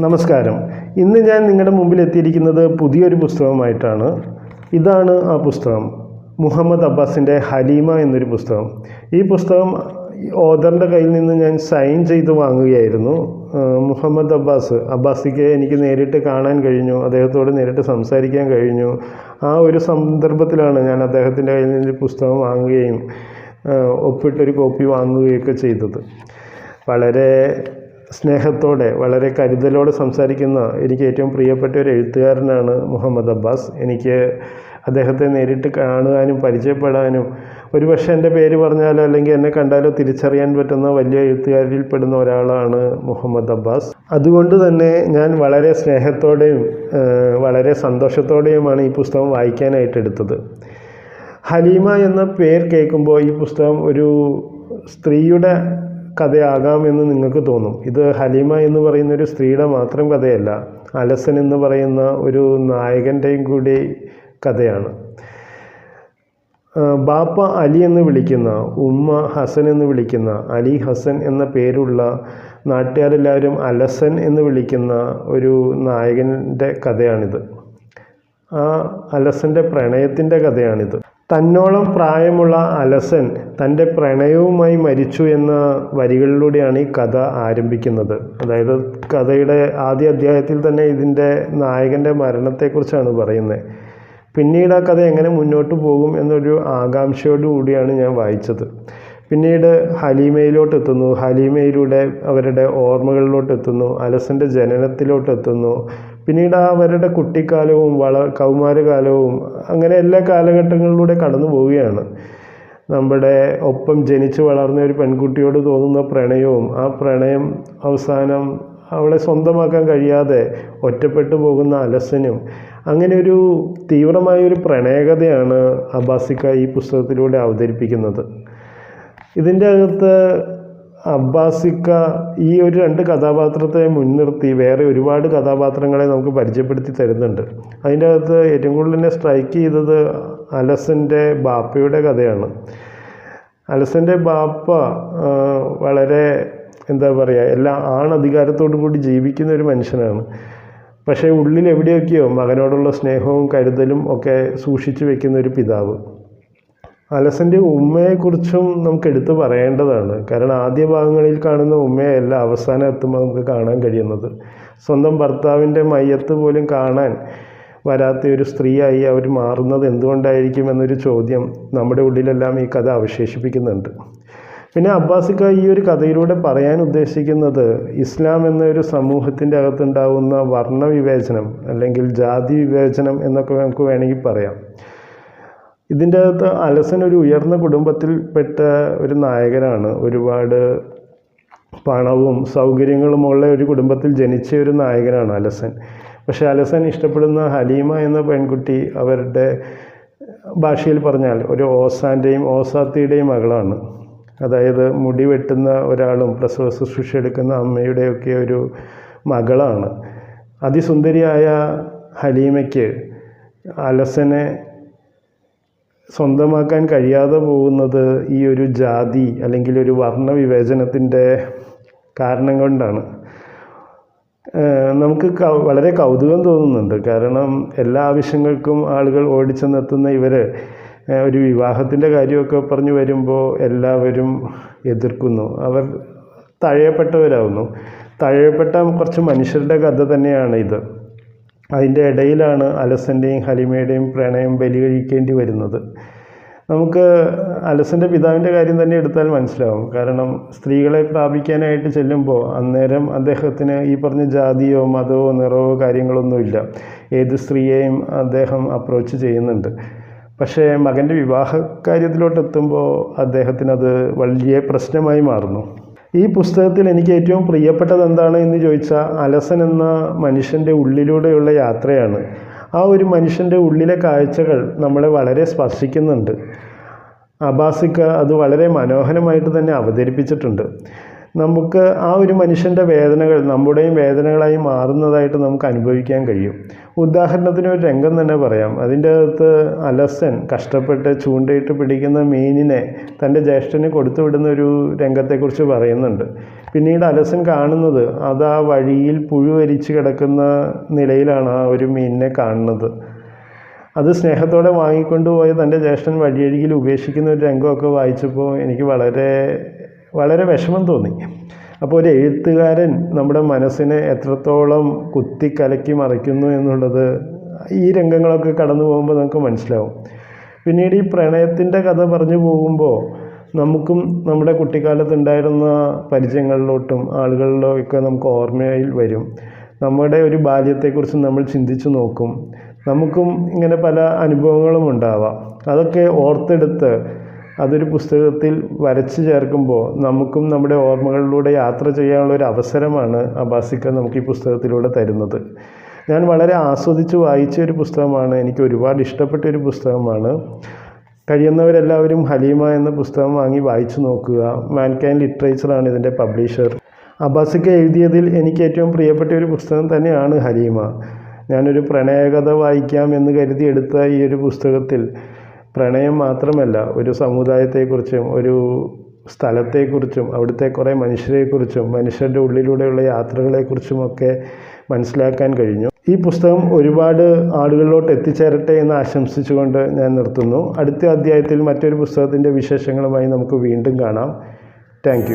നമസ്കാരം. ഇന്ന് ഞാൻ നിങ്ങളുടെ മുമ്പിൽ എത്തിയിരിക്കുന്നത് പുതിയൊരു പുസ്തകമായിട്ടാണ് ഇതാണ് ആ പുസ്തകം. മുഹമ്മദ് അബ്ബാസിന്റെ ഹലീമ എന്നൊരു പുസ്തകം. ഈ പുസ്തകം ഓദറിന്റെ കയ്യിൽ നിന്ന് ഞാൻ സൈൻ ചെയ്ത് വാങ്ങുകയായിരുന്നു. മുഹമ്മദ് അബ്ബാസ്. അബ്ബാസിക്ക് എനിക്ക് നേരിട്ട് കാണാൻ കഴിഞ്ഞു. അദ്ദേഹത്തോട് നേരിട്ട് സംസാരിക്കാൻ കഴിഞ്ഞു. ആ ഒരു സന്ദർഭത്തിലാണ് ഞാൻ അദ്ദേഹത്തിന്റെ കയ്യിൽ നിന്ന് പുസ്തകം വാങ്ങുകയും ഒപ്പിട്ടൊരു കോപ്പി വാങ്ങുകയൊക്കെ ചെയ്തത്. വളരെ സ്നേഹത്തോടെ വളരെ കരുതലോടെ സംസാരിക്കുന്ന എനിക്ക് ഏറ്റവും പ്രിയപ്പെട്ട ഒരു എഴുത്തുകാരനാണ് മുഹമ്മദ് അബ്ബാസ്. എനിക്ക് അദ്ദേഹത്തെ നേരിട്ട് കാണുവാനും പരിചയപ്പെടാനും ഒരുപക്ഷെ എന്റെ പേര് പറഞ്ഞാലോ അല്ലെങ്കിൽ എന്നെ കണ്ടാലോ തിരിച്ചറിയാൻ പറ്റുന്ന വലിയ എഴുത്തുകാരിൽ പെടുന്ന ഒരാളാണ് മുഹമ്മദ് അബ്ബാസ്. അതുകൊണ്ട് തന്നെ ഞാൻ വളരെ സ്നേഹത്തോടെയും വളരെ സന്തോഷത്തോടെയുമാണ് ഈ പുസ്തകം വായിക്കാനായിട്ട് എടുത്തത്. ഹലീമ എന്ന പേര് കേൾക്കുമ്പോൾ ഈ പുസ്തകം ഒരു സ്ത്രീയുടെ കഥയാകാമെന്ന് നിങ്ങൾക്ക് തോന്നും. ഇത് ഹലീമ എന്ന് പറയുന്ന ഒരു സ്ത്രീയുടെ മാത്രം കഥയല്ല അലസൻ എന്ന് പറയുന്ന ഒരു നായകന്റെയും കൂടി കഥയാണ്. ബാപ്പ അലി എന്ന് വിളിക്കുന്ന ഉമ്മ ഹസൻ എന്ന് വിളിക്കുന്ന അലി ഹസൻ എന്ന പേരുള്ള നാട്ടുകാരെല്ലാവരും അലസൻ എന്ന് വിളിക്കുന്ന ഒരു നായകന്റെ കഥയാണിത്. ആ അലസന്റെ പ്രണയത്തിന്റെ കഥയാണിത്. തന്നോളം പ്രായമുള്ള അലസൻ തന്റെ പ്രണയവുമായി മരിച്ചു എന്ന വരികളിലൂടെയാണ് ഈ കഥ ആരംഭിക്കുന്നത്. അതായത് കഥയുടെ ആദ്യ അധ്യായത്തിൽ തന്നെ ഇതിന്റെ നായകന്റെ മരണത്തെക്കുറിച്ചാണ് പറയുന്നത്. പിന്നീട് ആ കഥ എങ്ങനെ മുന്നോട്ട് പോകും എന്നൊരു ആകാംക്ഷയോടു കൂടിയാണ് ഞാൻ വായിച്ചത്. പിന്നീട് ഹലീമയിലോട്ട് എത്തുന്നു ഹലീമയിലൂടെ അവരുടെ ഓർമ്മകളിലോട്ട് എത്തുന്നു അലസന്റെ ജനനത്തിലോട്ട് എത്തുന്നു പിന്നീട് അവരുടെ കുട്ടിക്കാലവും വള കൗമാരകാലവും അങ്ങനെ എല്ലാ കാലഘട്ടങ്ങളിലൂടെ കടന്നു പോവുകയാണ്. നമ്മുടെ ഒപ്പം ജനിച്ചു വളർന്ന ഒരു പെൺകുട്ടിയോട് തോന്നുന്ന പ്രണയവും ആ പ്രണയം അവസാനം അവളെ സ്വന്തമാക്കാൻ കഴിയാതെ ഒറ്റപ്പെട്ടു പോകുന്ന അലസനും അങ്ങനെ ഒരു തീവ്രമായ ഒരു പ്രണയകഥയാണ് അബാസിക്ക ഈ പുസ്തകത്തിലൂടെ അവതരിപ്പിക്കുന്നത്. ഇതിന്റെ അകത്ത് അബ്ബാസിക്ക ഈ ഒരു രണ്ട് കഥാപാത്രത്തെ മുൻനിർത്തി വേറെ ഒരുപാട് കഥാപാത്രങ്ങളെ നമുക്ക് പരിചയപ്പെടുത്തി തരുന്നുണ്ട്. അതിന്റെ അകത്ത് ഏറ്റവും കൂടുതൽ എന്നെ സ്ട്രൈക്ക് ചെയ്തത് അലസന്റെ ബാപ്പയുടെ കഥയാണ്. അലസന്റെ ബാപ്പ വളരെ എന്താ പറയുക എല്ലാ ആണധികാരത്തോടു കൂടി ജീവിക്കുന്ന ഒരു മനുഷ്യനാണ്. പക്ഷേ ഉള്ളിൽ എവിടെയൊക്കെയോ മകനോടുള്ള സ്നേഹവും കരുതലും ഒക്കെ സൂക്ഷിച്ചു വെക്കുന്ന ഒരു പിതാവ്. അലസന്റെ ഉമ്മയെക്കുറിച്ചും നമുക്ക് എടുത്തു പറയേണ്ടതാണ്. കാരണം ആദ്യ ഭാഗങ്ങളിൽ കാണുന്ന ഉമ്മയല്ല അവസാനം എത്തുമ്പോൾ നമുക്ക് കാണാൻ കഴിയുന്നത്. സ്വന്തം ഭർത്താവിന്റെ മയ്യത്ത് പോലും കാണാൻ വരാത്ത ഒരു സ്ത്രീയായി അവർ മാറുന്നത് എന്തുകൊണ്ടായിരിക്കും എന്നൊരു ചോദ്യം നമ്മുടെ ഉള്ളിലെല്ലാം ഈ കഥ അവശേഷിപ്പിക്കുന്നുണ്ട്. പിന്നെ അബ്ബാസിക്ക ഈ ഒരു കഥയിലൂടെ പറയാൻ ഉദ്ദേശിക്കുന്നത് ഇസ്ലാം എന്നൊരു സമൂഹത്തിന്റെ അകത്തുണ്ടാവുന്ന വർണവിവേചനം അല്ലെങ്കിൽ ജാതി വിവേചനം എന്നൊക്കെ നമുക്ക് വേണമെങ്കിൽ പറയാം. ഇതിന്റെ അകത്ത് അലസൻ ഒരു ഉയർന്ന കുടുംബത്തിൽപ്പെട്ട ഒരു നായകനാണ്. ഒരുപാട് പണവും സൗകര്യങ്ങളും ഉള്ള ഒരു കുടുംബത്തിൽ ജനിച്ച ഒരു നായകനാണ് അലസൻ. പക്ഷേ അലസൻ ഇഷ്ടപ്പെടുന്ന ഹലീമ എന്ന പെൺകുട്ടി അവരുടെ ഭാഷയിൽ പറഞ്ഞാൽ ഒരു ഓസാന്റെയും ഓസാത്തിയുടെയും മകളാണ്. അതായത് മുടി വെട്ടുന്ന ഒരാളും പ്രസവ ശുശ്രൂഷ എടുക്കുന്ന അമ്മയുടെയൊക്കെ ഒരു മകളാണ്. അതിസുന്ദരിയായ ഹലീമയ്ക്ക് അലസനെ സ്വന്തമാക്കാൻ കഴിയാതെ പോകുന്നത് ഈ ഒരു ജാതി അല്ലെങ്കിൽ ഒരു വർണ വിവേചനത്തിന്റെ കാരണം കൊണ്ടാണ്. നമുക്ക് വളരെ കൗതുകം തോന്നുന്നുണ്ട്. കാരണം എല്ലാ ആവശ്യങ്ങൾക്കും ആളുകൾ ഓടിച്ചെന്നെത്തുന്ന ഇവർ ഒരു വിവാഹത്തിന്റെ കാര്യമൊക്കെ പറഞ്ഞു വരുമ്പോൾ എല്ലാവരും എതിർക്കുന്നു. അവർ തഴയപ്പെട്ടവരാകുന്നു തഴയപ്പെട്ട കുറച്ച് മനുഷ്യരുടെ കഥ തന്നെയാണ് ഇത്. അതിന്റെ ഇടയിലാണ് അലസന്റെയും ഹലിമയുടെയും പ്രണയം ബലി കഴിക്കേണ്ടി വരുന്നത്. നമുക്ക് അലസന്റെ പിതാവിന്റെ കാര്യം തന്നെ എടുത്താൽ മനസ്സിലാവും. കാരണം സ്ത്രീകളെ പ്രാപിക്കാനായിട്ട് ചെല്ലുമ്പോൾ അന്നേരം അദ്ദേഹത്തിന് ഈ പറഞ്ഞ ജാതിയോ മതമോ നിറവോ കാര്യങ്ങളൊന്നുമില്ല. ഏത് സ്ത്രീയെയും അദ്ദേഹം അപ്രോച്ച് ചെയ്യുന്നുണ്ട്. പക്ഷേ മകന്റെ വിവാഹ കാര്യത്തിലോട്ടെത്തുമ്പോൾ അദ്ദേഹത്തിനത് വലിയ പ്രശ്നമായി മാറുന്നു. ഈ പുസ്തകത്തിൽ എനിക്ക് ഏറ്റവും പ്രിയപ്പെട്ടത് എന്താണ് എന്ന് ചോദിച്ചാൽ അലസൻ എന്ന മനുഷ്യന്റെ ഉള്ളിലൂടെയുള്ള യാത്രയാണ്. ആ ഒരു മനുഷ്യന്റെ ഉള്ളിലെ കാഴ്ചകൾ നമ്മളെ വളരെ സ്പർശിക്കുന്നുണ്ട്. അബാസിക്ക അത് വളരെ മനോഹരമായിട്ട് തന്നെ അവതരിപ്പിച്ചിട്ടുണ്ട്. നമുക്ക് ആ ഒരു മനുഷ്യന്റെ വേദനകൾ നമ്മുടെയും വേദനകളായി മാറുന്നതായിട്ട് നമുക്ക് അനുഭവിക്കാൻ കഴിയും. ഉദാഹരണത്തിന് ഒരു രംഗം തന്നെ പറയാം. അതിന്റെ അകത്ത് അലസൻ കഷ്ടപ്പെട്ട് ചൂണ്ടയിട്ട് പിടിക്കുന്ന മീനിനെ തന്റെ ജ്യേഷ്ഠന് കൊടുത്തുവിടുന്ന ഒരു രംഗത്തെക്കുറിച്ച് പറയുന്നുണ്ട്. പിന്നീട് അലസൻ കാണുന്നത് അത് ആ വഴിയിൽ പുഴുവരിച്ച് കിടക്കുന്ന നിലയിലാണ് ആ ഒരു മീനിനെ കാണുന്നത്. അത് സ്നേഹത്തോടെ വാങ്ങിക്കൊണ്ടുപോയ തന്റെ ജ്യേഷ്ഠൻ വഴിയരികിൽ ഉപേക്ഷിക്കുന്ന ഒരു രംഗമൊക്കെ വായിച്ചപ്പോൾ എനിക്ക് വളരെ വളരെ വിഷമം തോന്നി. അപ്പോൾ ഒരു എഴുത്തുകാരൻ നമ്മുടെ മനസ്സിനെ എത്രത്തോളം കുത്തി കലക്കി മറിക്കുന്നു എന്നുള്ളത് ഈ രംഗങ്ങളൊക്കെ കടന്നു പോകുമ്പോൾ നമുക്ക് മനസ്സിലാവും. പിന്നീട് ഈ പ്രണയത്തിന്റെ കഥ പറഞ്ഞു പോകുമ്പോൾ നമുക്കും നമ്മുടെ കുട്ടിക്കാലത്ത് ഉണ്ടായിരുന്ന പരിചയങ്ങളിലോട്ടും ആളുകളിലോ ഒക്കെ നമുക്ക് ഓർമ്മയിൽ വരും. നമ്മുടെ ഒരു ബാല്യത്തെക്കുറിച്ച് നമ്മൾ ചിന്തിച്ചു നോക്കും. നമുക്കും ഇങ്ങനെ പല അനുഭവങ്ങളും ഉണ്ടാവാം. അതൊക്കെ ഓർത്തെടുത്ത് അതൊരു പുസ്തകത്തിൽ വരച്ചു ചേർക്കുമ്പോൾ നമുക്കും നമ്മുടെ ഓർമ്മകളിലൂടെ യാത്ര ചെയ്യാനുള്ള ഒരു അവസരമാണ് അബാസിക്ക നമുക്ക് ഈ പുസ്തകത്തിലൂടെ തരുന്നത്. ഞാൻ വളരെ ആസ്വദിച്ച് വായിച്ച ഒരു പുസ്തകമാണ് എനിക്ക് ഒരുപാട് ഇഷ്ടപ്പെട്ട ഒരു പുസ്തകമാണ്. കഴിയുന്നവരെല്ലാവരും ഹലീമ എന്ന പുസ്തകം വാങ്ങി വായിച്ചു നോക്കുക. മാൻകൈൻ ലിറ്ററേച്ചറാണ് ഇതിന്റെ പബ്ലിഷർ. അബാസിക്ക എഴുതിയതിൽ എനിക്ക് ഏറ്റവും പ്രിയപ്പെട്ട ഒരു പുസ്തകം തന്നെയാണ് ഹലീമ. ഞാനൊരു പ്രണയകഥ വായിക്കാം എന്ന് കരുതി എടുത്ത ഈ ഒരു പുസ്തകത്തിൽ പ്രണയം മാത്രമല്ല ഒരു സമുദായത്തെക്കുറിച്ചും ഒരു സ്ഥലത്തെക്കുറിച്ചും അവിടുത്തെ കുറേ മനുഷ്യരെക്കുറിച്ചും മനുഷ്യരുടെ ഉള്ളിലൂടെയുള്ള യാത്രകളെക്കുറിച്ചുമൊക്കെ മനസ്സിലാക്കാൻ കഴിഞ്ഞു. ഈ പുസ്തകം ഒരുപാട് ആളുകളിലോട്ട് എത്തിച്ചേരട്ടെ എന്ന് ആശംസിച്ചുകൊണ്ട് ഞാൻ നിർത്തുന്നു. അടുത്ത അധ്യായത്തിൽ മറ്റൊരു പുസ്തകത്തിന്റെ വിശേഷങ്ങളുമായി നമുക്ക് വീണ്ടും കാണാം. താങ്ക്